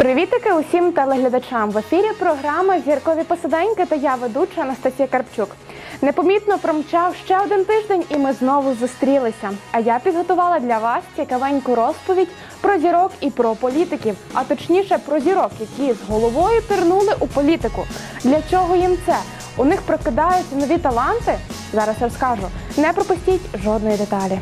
Привітики усім телеглядачам. В ефірі програма Зіркові посиденьки та я ведуча Анастасія Карпчук. Непомітно промчав ще один тиждень, і ми знову зустрілися. А я підготувала для вас цікавеньку розповідь про зірок і про політиків, а точніше про зірок, які з головою пірнули у політику. Для чого їм це? У них прокидаються нові таланти. Зараз розкажу. Не пропустіть жодної деталі.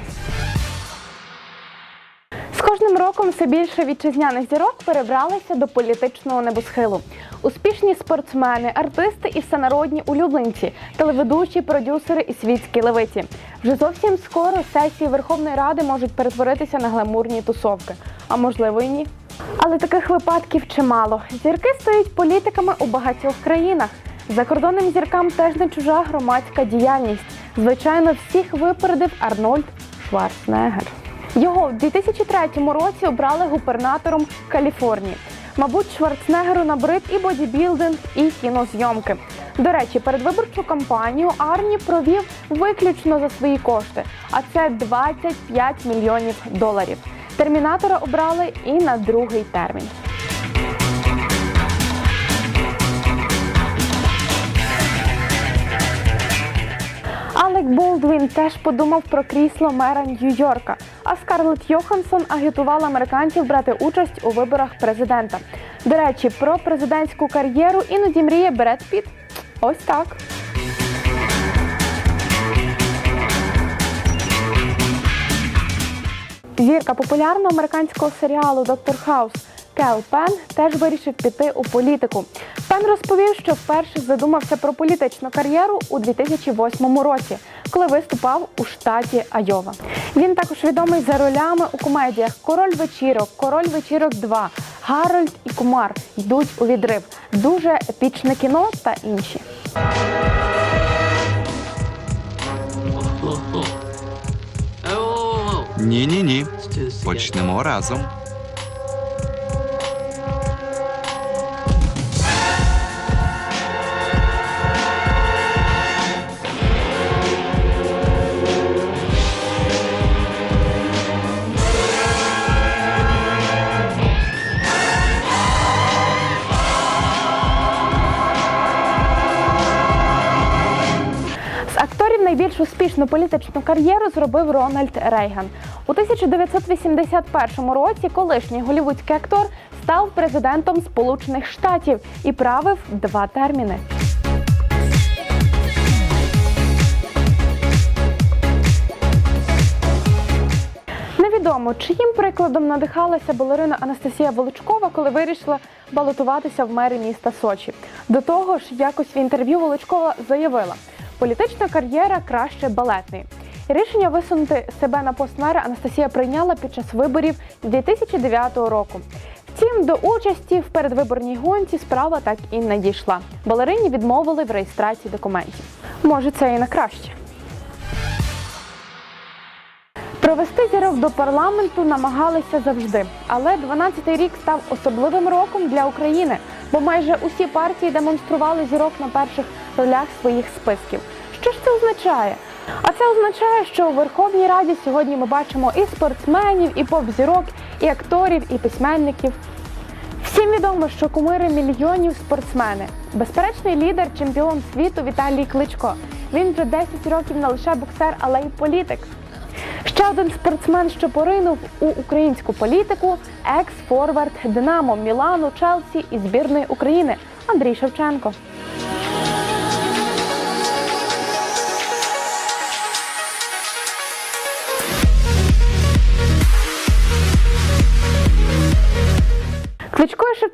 Кожним роком все більше вітчизняних зірок перебралися до політичного небосхилу. Успішні спортсмени, артисти і всенародні улюбленці, телеведучі, продюсери і світські левиті. Вже зовсім скоро сесії Верховної Ради можуть перетворитися на гламурні тусовки. А можливо і ні. Але таких випадків чимало. Зірки стають політиками у багатьох країнах. Закордонним зіркам теж не чужа громадська діяльність. Звичайно, всіх випередив Арнольд Шварценеггер. Його в 2003 році обрали губернатором Каліфорнії. Мабуть, Шварценеггеру набрид і бодібілдинг, і кінозйомки. До речі, передвиборчу кампанію Арні провів виключно за свої кошти, а це 25 мільйонів доларів. Термінатора обрали і на другий термін. Алек Болдвін теж подумав про крісло мера Нью-Йорка. А Скарлетт Йоханссон агітувала американців брати участь у виборах президента. До речі, про президентську кар'єру іноді мріє Бред Піт. Ось так. Зірка популярного американського серіалу Доктор Хаус Кел Пен теж вирішив піти у політику. Пен розповів, що вперше задумався про політичну кар'єру у 2008 році, коли виступав у штаті Айова. Він також відомий за ролями у комедіях Король вечірок, Король вечірок 2, Гарольд і Кумар йдуть у відрив. Дуже епічне кіно та інші. Ні, ні, ні. Почнемо разом. Найбільш успішну політичну кар'єру зробив Рональд Рейган. У 1981 році колишній голівудський актор став президентом Сполучених Штатів і правив два терміни. Невідомо, чиїм прикладом надихалася балерина Анастасія Волочкова, коли вирішила балотуватися в мери міста Сочі. До того ж, якось в інтерв'ю Волочкова заявила, політична кар'єра краще балетної. І рішення висунути себе на пост мера Анастасія прийняла під час виборів 2009 року. Втім, до участі в передвиборній гонці справа так і не дійшла. Балерині відмовили в реєстрації документів. Може, це і на краще. Провести зірок до парламенту намагалися завжди, але 12-й рік став особливим роком для України, бо майже усі партії демонстрували зірок на перших ролях своїх списків. Що ж це означає? А це означає, що у Верховній Раді сьогодні ми бачимо і спортсменів, і поп-зірок, і акторів, і письменників. Всім відомо, що кумири мільйонів спортсмени. Безперечний лідер, чемпіон світу Віталій Кличко. Він вже 10 років не лише боксер, але й політик. Ще один спортсмен, що поринув у українську політику, екс-форвард Динамо, Мілану, Челсі і збірної України Андрій Шевченко.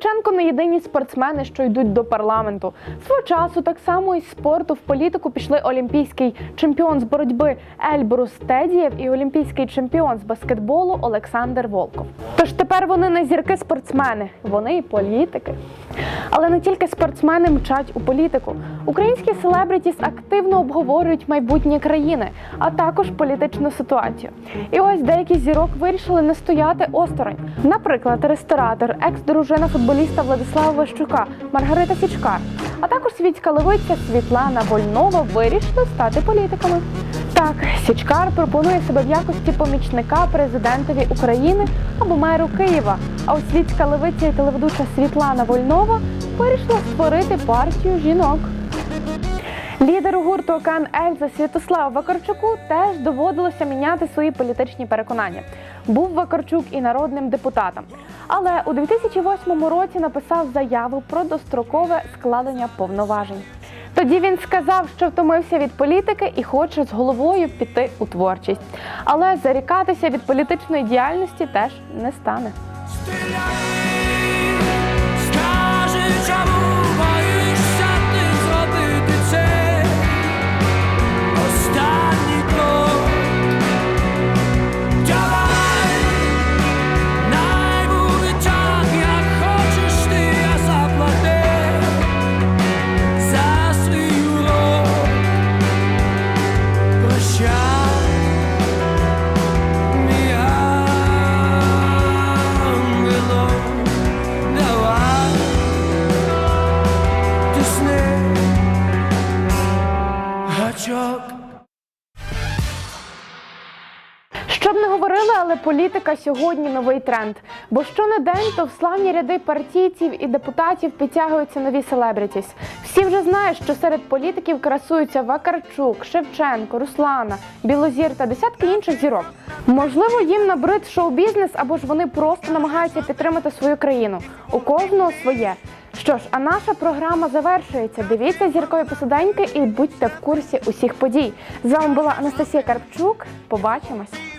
Шевченко не єдині спортсмени, що йдуть до парламенту. Свого часу так само із спорту в політику пішли олімпійський чемпіон з боротьби Ельбрус Тедієв і олімпійський чемпіон з баскетболу Олександр Волков. Тож тепер вони не зірки спортсмени, вони і політики. Але не тільки спортсмени мчать у політику. Українські селебрітіс активно обговорюють майбутнє країни, а також політичну ситуацію. І ось деякі зірок вирішили не стояти осторонь. Наприклад, ресторатор, екс-дружина футболіста Владислава Ващука Маргарита Січкар, а також світська левиця Світлана Вольнова вирішили стати політиками. Так, Січкар пропонує себе в якості помічника президентові України або меру Києва. А ось світська левиця і телеведуча Світлана Вольнова вирішила створити партію жінок. Лідеру гурту Океан Ельза Святославу Вакарчуку теж доводилося міняти свої політичні переконання. Був Вакарчук і народним депутатом, але у 2008 році написав заяву про дострокове складення повноважень. Тоді він сказав, що втомився від політики і хоче з головою піти у творчість. Але зарікатися від політичної діяльності теж не стане. Скажи, чому Daha çok Щоб не говорили, але політика сьогодні новий тренд. Бо що не день, то в славні ряди партійців і депутатів підтягуються нові селебритіс. Всі вже знають, що серед політиків красуються Вакарчук, Шевченко, Руслана, Білозір та десятки інших зірок. Можливо, їм набрид шоу-бізнес або ж вони просто намагаються підтримати свою країну. У кожного своє. Що ж, а наша програма завершується. Дивіться зіркові посиденьки і будьте в курсі усіх подій. З вами була Анастасія Карпчук. Побачимось.